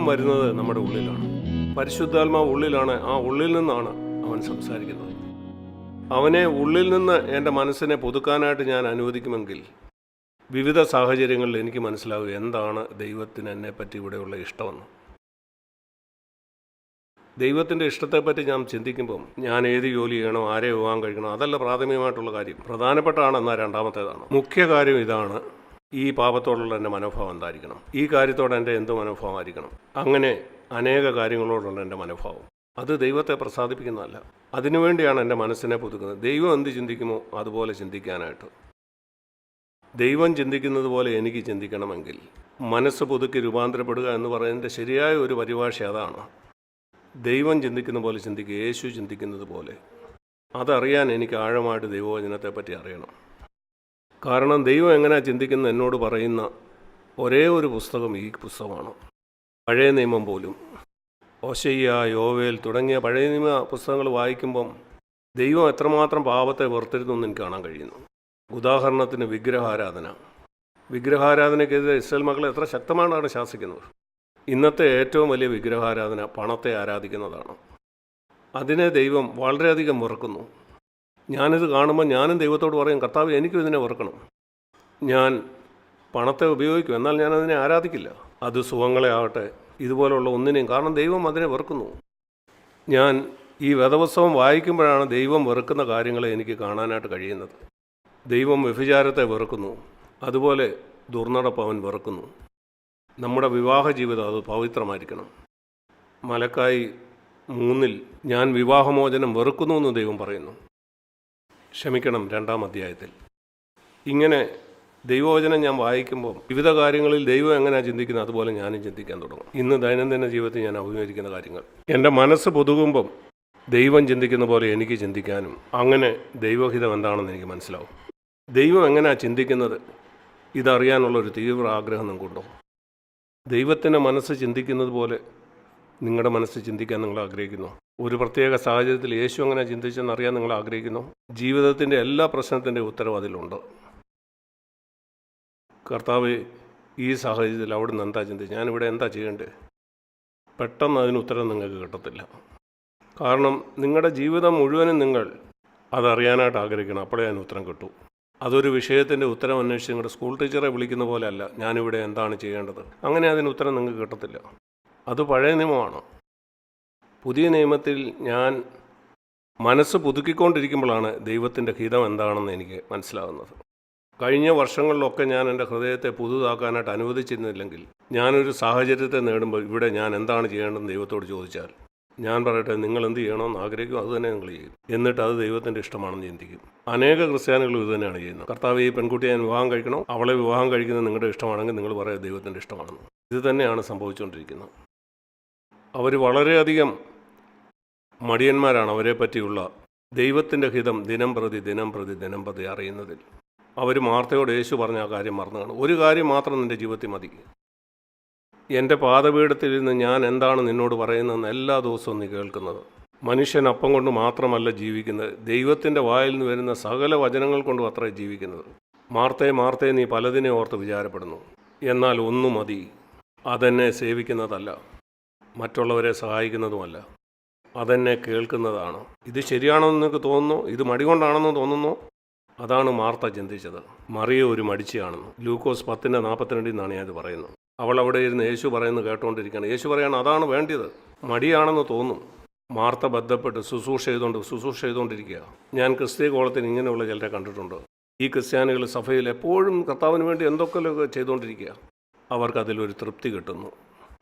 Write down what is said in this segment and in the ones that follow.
ദൈവം വരുന്നത് നമ്മുടെ ഉള്ളിലാണ്. പരിശുദ്ധാത്മാവ് ഉള്ളിലാണ്. ആ ഉള്ളിൽ നിന്നാണ് അവൻ സംസാരിക്കുന്നത്. അവനെ ഉള്ളിൽ നിന്ന് എന്റെ മനസ്സിനെ പുതുക്കാനായിട്ട് ഞാൻ അനുവദിക്കുമെങ്കിൽ വിവിധ സാഹചര്യങ്ങളിൽ എനിക്ക് മനസ്സിലാവും എന്താണ് ദൈവത്തിന് എന്നെപ്പറ്റി ഇവിടെയുള്ള ഇഷ്ടമെന്ന്. ദൈവത്തിന്റെ ഇഷ്ടത്തെപ്പറ്റി ഞാൻ ചിന്തിക്കുമ്പം ഞാൻ ഏത് ജോലി ചെയ്യണം ആരെ വിവാഹം കഴിക്കണം അതല്ല പ്രാഥമികമായിട്ടുള്ള കാര്യം. പ്രധാനപ്പെട്ടാണ് എന്നാൽ രണ്ടാമത്തേതാണ്. മുഖ്യ കാര്യം ഇതാണ്. ഈ പാപത്തോടുള്ള എന്റെ മനോഭാവം എന്തായിരിക്കണം? ഈ കാര്യത്തോടെ എന്റെ എന്ത് മനോഭാവമായിരിക്കണം? അങ്ങനെ അനേക കാര്യങ്ങളോടുള്ള എന്റെ മനോഭാവം. അത് ദൈവത്തെ പ്രസാദിപ്പിക്കുന്നതല്ല. അതിനുവേണ്ടിയാണ് എന്റെ മനസ്സിനെ പുതുക്കുന്നത്. ദൈവം എന്ത് ചിന്തിക്കുമോ അതുപോലെ ചിന്തിക്കാനായിട്ട്. ദൈവം ചിന്തിക്കുന്നത് പോലെ എനിക്ക് ചിന്തിക്കണമെങ്കിൽ മനസ്സ് പുതുക്കി രൂപാന്തരപ്പെടുക എന്ന് പറയുന്നതിന്റെ ശരിയായ ഒരു പരിഭാഷ അതാണ്. ദൈവം ചിന്തിക്കുന്ന പോലെ ചിന്തിക്കുക യേശു ചിന്തിക്കുന്നത് പോലെ. അതറിയാൻ എനിക്ക് ആഴമായിട്ട് ദൈവവചനത്തെപ്പറ്റി അറിയണം. കാരണം ദൈവം എങ്ങനെയാണ് ചിന്തിക്കുന്ന എന്നോട് പറയുന്ന ഒരേ ഒരു പുസ്തകം ഈ പുസ്തകമാണ്. പഴയ നിയമം പോലും. ഓശയ്യ യോവേൽ തുടങ്ങിയ പഴയ നിയമ പുസ്തകങ്ങൾ വായിക്കുമ്പം ദൈവം എത്രമാത്രം പാപത്തെ വേർത്തിരുന്നു എന്ന് എനിക്ക് കാണാൻ കഴിയുന്നു. ഉദാഹരണത്തിന് വിഗ്രഹാരാധന. വിഗ്രഹാരാധനയ്ക്കെതിരെ ഇസ്രായേൽ മക്കളെ എത്ര ശക്തമായിട്ടാണ് ശാസിക്കുന്നത്. ഇന്നത്തെ ഏറ്റവും വലിയ വിഗ്രഹാരാധന പണത്തെ ആരാധിക്കുന്നതാണ്. അതിനെ ദൈവം വളരെയധികം വെറുക്കുന്നു. ഞാനിത് കാണുമ്പോൾ ഞാനും ദൈവത്തോട് പറയും കർത്താവ് എനിക്കും ഇതിനെ വെറുക്കണം. ഞാൻ പണത്തെ ഉപയോഗിക്കും. എന്നാൽ ഞാൻ അതിനെ ആരാധിക്കില്ല. അത് സുഖങ്ങളെ ആവട്ടെ. ഇതുപോലുള്ള ഒന്നിനെയും. കാരണം ദൈവം അതിനെ വെറുക്കുന്നു. ഞാൻ ഈ വേദപുസ്തകം വായിക്കുമ്പോഴാണ് ദൈവം വെറുക്കുന്ന കാര്യങ്ങളെ എനിക്ക് കാണാനായിട്ട് കഴിയുന്നത്. ദൈവം വ്യഭിചാരത്തെ വെറുക്കുന്നു. അതുപോലെ ദുർനടപ്പ് അവൻ വെറുക്കുന്നു. നമ്മുടെ വിവാഹ ജീവിതം അത് പവിത്രമായിരിക്കണം. മലക്കായി മൂന്നിൽ ഞാൻ വിവാഹമോചനം വെറുക്കുന്നു എന്ന് ദൈവം പറയുന്നു. ക്ഷമിക്കണം രണ്ടാം അധ്യായത്തിൽ. ഇങ്ങനെ ദൈവവചനം ഞാൻ വായിക്കുമ്പോൾ വിവിധ കാര്യങ്ങളിൽ ദൈവം എങ്ങനെയാണ് ചിന്തിക്കുന്നത് അതുപോലെ ഞാനും ചിന്തിക്കാൻ തുടങ്ങും. ഇന്ന് ദൈനംദിന ജീവിതത്തിൽ ഞാൻ അഭിമുഖീകരിക്കുന്ന കാര്യങ്ങൾ. എന്റെ മനസ്സ് പുതുകുമ്പം ദൈവം ചിന്തിക്കുന്ന പോലെ എനിക്ക് ചിന്തിക്കാനും അങ്ങനെ ദൈവഹിതം എന്താണെന്ന് എനിക്ക് മനസ്സിലാവും. ദൈവം എങ്ങനെയാണ് ചിന്തിക്കുന്നത് ഇതറിയാനുള്ള ഒരു തീവ്ര ആഗ്രഹം നിങ്ങൾക്കുണ്ടോ? ദൈവത്തിന്റെ മനസ്സ് ചിന്തിക്കുന്നത് പോലെ നിങ്ങളുടെ മനസ്സ് ചിന്തിക്കാൻ നിങ്ങൾ ആഗ്രഹിക്കുന്നു? ഒരു പ്രത്യേക സാഹചര്യത്തിൽ യേശു അങ്ങനെ ചിന്തിച്ചെന്ന് അറിയാൻ നിങ്ങൾ ആഗ്രഹിക്കുന്നു? ജീവിതത്തിന്റെ എല്ലാ പ്രശ്നത്തിന്റെ ഉത്തരവ് അതിലുണ്ട്. കർത്താവ് ഈ സാഹചര്യത്തിൽ അവിടെ നിന്ന് എന്താ ചിന്തിച്ചു ഞാനിവിടെ എന്താ ചെയ്യേണ്ടത്? പെട്ടെന്ന് അതിന് ഉത്തരം നിങ്ങൾക്ക് കിട്ടത്തില്ല. കാരണം നിങ്ങളുടെ ജീവിതം മുഴുവനും നിങ്ങൾ അതറിയാനായിട്ട് ആഗ്രഹിക്കണം. അപ്പോഴേ അതിന് ഉത്തരം കിട്ടൂ. അതൊരു വിഷയത്തിന്റെ ഉത്തരം അന്വേഷിച്ച് നിങ്ങളുടെ സ്കൂൾ ടീച്ചറെ വിളിക്കുന്ന പോലെ അല്ല ഞാനിവിടെ എന്താണ് ചെയ്യേണ്ടത്? അങ്ങനെ അതിന് ഉത്തരം നിങ്ങൾക്ക് കിട്ടത്തില്ല. അത് പഴയ നിയമമാണ്. പുതിയ നിയമത്തിൽ ഞാൻ മനസ്സ് പുതുക്കിക്കൊണ്ടിരിക്കുമ്പോഴാണ് ദൈവത്തിന്റെ ഹിതം എന്താണെന്ന് എനിക്ക് മനസ്സിലാകുന്നത് കഴിഞ്ഞ വർഷങ്ങളിലൊക്കെ ഞാൻ എന്റെ ഹൃദയത്തെ പുതുതാക്കാനായിട്ട് അനുവദിച്ചിരുന്നില്ലെങ്കിൽ ഞാനൊരു സാഹചര്യത്തെ നേടുമ്പോൾ ഇവിടെ ഞാൻ എന്താണ് ചെയ്യേണ്ടതെന്ന് ദൈവത്തോട് ചോദിച്ചാൽ ഞാൻ പറയട്ടെ നിങ്ങൾ എന്ത് ചെയ്യണമെന്ന് ആഗ്രഹിക്കും അത് തന്നെ നിങ്ങൾ ചെയ്യും. എന്നിട്ട് അത് ദൈവത്തിന്റെ ഇഷ്ടമാണെന്ന് ചിന്തിക്കും. അനേക ക്രിസ്ത്യാനികളും ഇത് തന്നെയാണ് ചെയ്യുന്നത്. കർത്താവ് ഈ പെൺകുട്ടിയെ ഞാൻ വിവാഹം കഴിക്കണോ? അവളെ വിവാഹം കഴിക്കുന്നത് നിങ്ങളുടെ ഇഷ്ടമാണെങ്കിൽ നിങ്ങൾ പറയാം ദൈവത്തിന്റെ ഇഷ്ടമാണെന്ന്. ഇത് തന്നെയാണ് സംഭവിച്ചുകൊണ്ടിരിക്കുന്നത്. അവർ വളരെയധികം മടിയന്മാരാണ് അവരെ പറ്റിയുള്ള ദൈവത്തിന്റെ ഹിതം ദിനം പ്രതി ദിനം പ്രതി ദിനം പ്രതി അറിയുന്നതിൽ. അവർ മാർത്തയോട് യേശു പറഞ്ഞ ആ കാര്യം മറന്നാണ് ഒരു കാര്യം മാത്രം നിന്റെ ജീവിതത്തിൽ മതി. എന്റെ പാതപീഠത്തിൽ നിന്ന് ഞാൻ എന്താണ് നിന്നോട് പറയുന്നതെന്ന് എല്ലാ ദിവസവും നീ കേൾക്കുന്നത്. മനുഷ്യൻ അപ്പം കൊണ്ട് മാത്രമല്ല ജീവിക്കുന്നത്. ദൈവത്തിന്റെ വായിൽ നിന്ന് വരുന്ന സകല വചനങ്ങൾ കൊണ്ടും അത്ര ജീവിക്കുന്നത്. മാർത്തേ മാർത്തേ നീ പലതിനെ ഓർത്ത് വിചാരപ്പെടുന്നു. എന്നാൽ ഒന്നു മതി. അതെന്നെ സേവിക്കുന്നതല്ല. മറ്റുള്ളവരെ സഹായിക്കുന്നതുമല്ല. അതെന്നെ കേൾക്കുന്നതാണ്. ഇത് ശരിയാണെന്ന് നിങ്ങൾക്ക് തോന്നുന്നു? ഇത് മടി കൊണ്ടാണെന്ന് തോന്നുന്നു? അതാണ് മാർത്ത ചിന്തിച്ചത്. മറിയ ഒരു മടിച്ചയാണെന്ന്. ലൂക്കോസ് പത്തിന്റെ നാൽപ്പത്തിരണ്ടിൽ നിന്നാണ് ഞാനത് പറയുന്നത്. അവൾ അവിടെ ഇരുന്ന് യേശു പറയുന്നത് കേട്ടുകൊണ്ടിരിക്കുകയാണ് യേശു പറയാണ് അതാണ് വേണ്ടിയത്. മടിയാണെന്ന് തോന്നും. മാർത്ത ബന്ധപ്പെട്ട് ശുശ്രൂഷ ചെയ്തുകൊണ്ട് ശുശ്രൂഷ ചെയ്തുകൊണ്ടിരിക്കുക ഞാൻ ക്രിസ്തീയ കോളത്തിന് ഇങ്ങനെയുള്ള ചിലരെ കണ്ടിട്ടുണ്ട്. ഈ ക്രിസ്ത്യാനികൾ സഭയിൽ എപ്പോഴും കർത്താവിന് വേണ്ടി എന്തൊക്കെയൊക്കെ ചെയ്തുകൊണ്ടിരിക്കുക അവർക്കതിലൊരു തൃപ്തി കിട്ടുന്നു.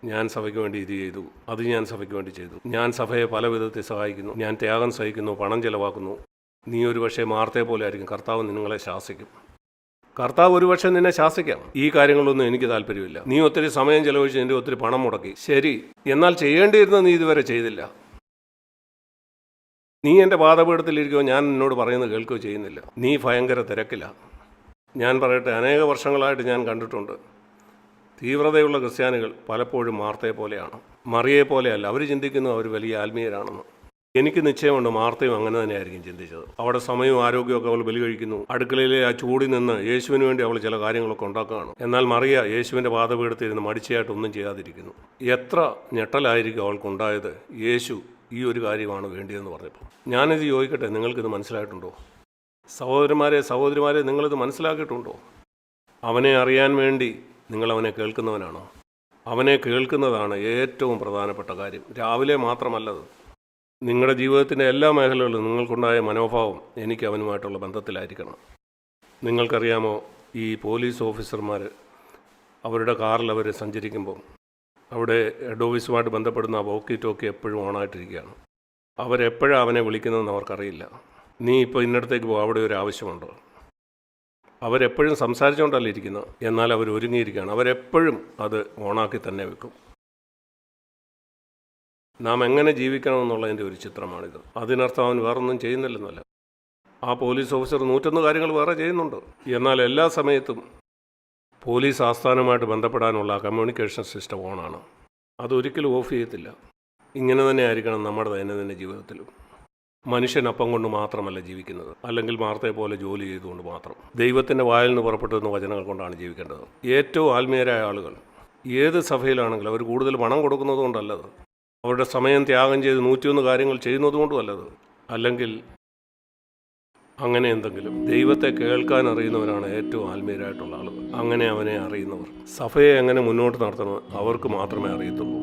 ഞാൻ സഭയ്ക്ക് വേണ്ടി ഇത് ചെയ്തു. അത് ഞാൻ സഭയ്ക്ക് വേണ്ടി ചെയ്തു. ഞാൻ സഭയെ പല വിധത്തിൽ സഹായിക്കുന്നു. ഞാൻ ത്യാഗം സഹിക്കുന്നു. പണം ചെലവാക്കുന്നു. നീ ഒരു പക്ഷേ മാർത്തേ പോലെ ആയിരിക്കും. കർത്താവ് നിങ്ങളെ ശാസിക്കും. കർത്താവ് ഒരുപക്ഷെ നിന്നെ ശാസിക്കാം. ഈ കാര്യങ്ങളൊന്നും എനിക്ക് താല്പര്യമില്ല. നീ ഒത്തിരി സമയം ചെലവഴിച്ച് നിന്റെ ഒത്തിരി പണം മുടക്കി. ശരി. എന്നാൽ ചെയ്യേണ്ടിയിരുന്ന നീ ഇതുവരെ ചെയ്തില്ല. നീ എന്റെ പാതപീഠത്തിലിരിക്കുകയോ ഞാൻ നിന്നോട് പറയുന്നത് കേൾക്കുകയോ ചെയ്യുന്നില്ല. നീ ഭയങ്കര തിരക്കില്ല ഞാൻ പറയട്ടെ അനേക വർഷങ്ങളായിട്ട് ഞാൻ കണ്ടിട്ടുണ്ട്. തീവ്രതയുള്ള ക്രിസ്ത്യാനികൾ പലപ്പോഴും മാർത്തയെ പോലെയാണ്. മറിയെ പോലെയല്ല. അവർ ചിന്തിക്കുന്നു അവർ വലിയ ആത്മീയരാണെന്ന്. എനിക്ക് നിശ്ചയമുണ്ട് മാർത്തയും അങ്ങനെ തന്നെയായിരിക്കും ചിന്തിച്ചത്. അവിടെ സമയവും ആരോഗ്യമൊക്കെ അവൾ ബലി കഴിക്കുന്നു. അടുക്കളയിലെ ആ ചൂടിൽ നിന്ന് യേശുവിന് വേണ്ടി അവൾ ചില കാര്യങ്ങളൊക്കെ ഉണ്ടാക്കുകയാണ്. എന്നാൽ മറിയ യേശുവിന്റെ പാതപീഠത്തിരുന്ന് മടിച്ചയായിട്ട് ഒന്നും ചെയ്യാതിരിക്കുന്നു. എത്ര ഞെട്ടലായിരിക്കും അവൾക്കുണ്ടായത് യേശു ഈ ഒരു കാര്യമാണ് വേണ്ടിയതെന്ന് പറഞ്ഞപ്പോൾ. ഞാനിത് ചോദിക്കട്ടെ നിങ്ങൾക്കിത് മനസ്സിലായിട്ടുണ്ടോ? സഹോദരന്മാരെ സഹോദരിമാരെ നിങ്ങളിത് മനസ്സിലാക്കിയിട്ടുണ്ടോ? അവനെ അറിയാൻ വേണ്ടി നിങ്ങൾ അവനെ കേൾക്കുന്നവനാണോ? അവനെ കേൾക്കുന്നതാണ് ഏറ്റവും പ്രധാനപ്പെട്ട കാര്യം. രാവിലെ മാത്രമല്ലത് നിങ്ങളുടെ ജീവിതത്തിന്റെ എല്ലാ മേഖലകളിലും നിങ്ങൾക്കുണ്ടായ മനോഭാവം എനിക്ക് അവനുമായിട്ടുള്ള ബന്ധത്തിലായിരിക്കണം. നിങ്ങൾക്കറിയാമോ ഈ പോലീസ് ഓഫീസർമാർ അവരുടെ കാറിൽ അവർ സഞ്ചരിക്കുമ്പോൾ അവിടെ ഹെഡ് ഓഫീസുമായിട്ട് ബന്ധപ്പെടുന്ന വോക്കി ടോക്കി എപ്പോഴും ഓണായിട്ടിരിക്കുകയാണ്. അവരെപ്പോഴാണ് അവനെ വിളിക്കുന്നതെന്ന് അവർക്കറിയില്ല. നീ ഇപ്പോൾ ഇന്നടത്തേക്ക് പോകും. അവിടെ ഒരു ആവശ്യമുണ്ടോ. അവരെപ്പോഴും സംസാരിച്ചുകൊണ്ടല്ല ഇരിക്കുന്നത്? എന്നാൽ അവർ ഒരുങ്ങിയിരിക്കുകയാണ്. അവരെപ്പോഴും അത് ഓണാക്കി തന്നെ വെക്കും. നാം എങ്ങനെ ജീവിക്കണമെന്നുള്ളതിന്റെ ഒരു ചിത്രമാണിത്. അതിനർത്ഥം അവൻ വേറൊന്നും ചെയ്യുന്നില്ലെന്നല്ല. ആ പോലീസ് ഓഫീസർ നൂറ്റൊന്ന് കാര്യങ്ങൾ വേറെ ചെയ്യുന്നുണ്ട്. എന്നാൽ എല്ലാ സമയത്തും പോലീസ് ആസ്ഥാനമായിട്ട് ബന്ധപ്പെടാനുള്ള കമ്മ്യൂണിക്കേഷൻ സിസ്റ്റം ഓണാണ്. അതൊരിക്കലും ഓഫ് ചെയ്യത്തില്ല. ഇങ്ങനെ തന്നെ ആയിരിക്കണം നമ്മുടെ ദൈനംദിന ജീവിതത്തിലും. മനുഷ്യൻ അപ്പം കൊണ്ട് മാത്രമല്ല ജീവിക്കുന്നത്. അല്ലെങ്കിൽ മാർത്തയെ പോലെ ജോലി ചെയ്തുകൊണ്ട് മാത്രം. ദൈവത്തിന്റെ വായിൽ നിന്ന് പുറപ്പെട്ടു വന്ന വചനങ്ങൾ കൊണ്ടാണ് ജീവിക്കേണ്ടത്. ഏറ്റവും ആത്മീയരായ ആളുകൾ ഏത് സഭയിലാണെങ്കിലും അവർ കൂടുതൽ പണം കൊടുക്കുന്നത് കൊണ്ടല്ലത്. അവരുടെ സമയം ത്യാഗം ചെയ്ത് നൂറ്റിയൊന്ന് കാര്യങ്ങൾ ചെയ്യുന്നത് കൊണ്ടുമല്ലത് അല്ലെങ്കിൽ അങ്ങനെ എന്തെങ്കിലും. ദൈവത്തെ കേൾക്കാൻ അറിയുന്നവരാണ് ഏറ്റവും ആത്മീയരായിട്ടുള്ള ആളുകൾ. അങ്ങനെ അവനെ അറിയുന്നവർ. സഭയെ എങ്ങനെ മുന്നോട്ട് നടത്തണം അവർക്ക് മാത്രമേ അറിയത്തുള്ളൂ.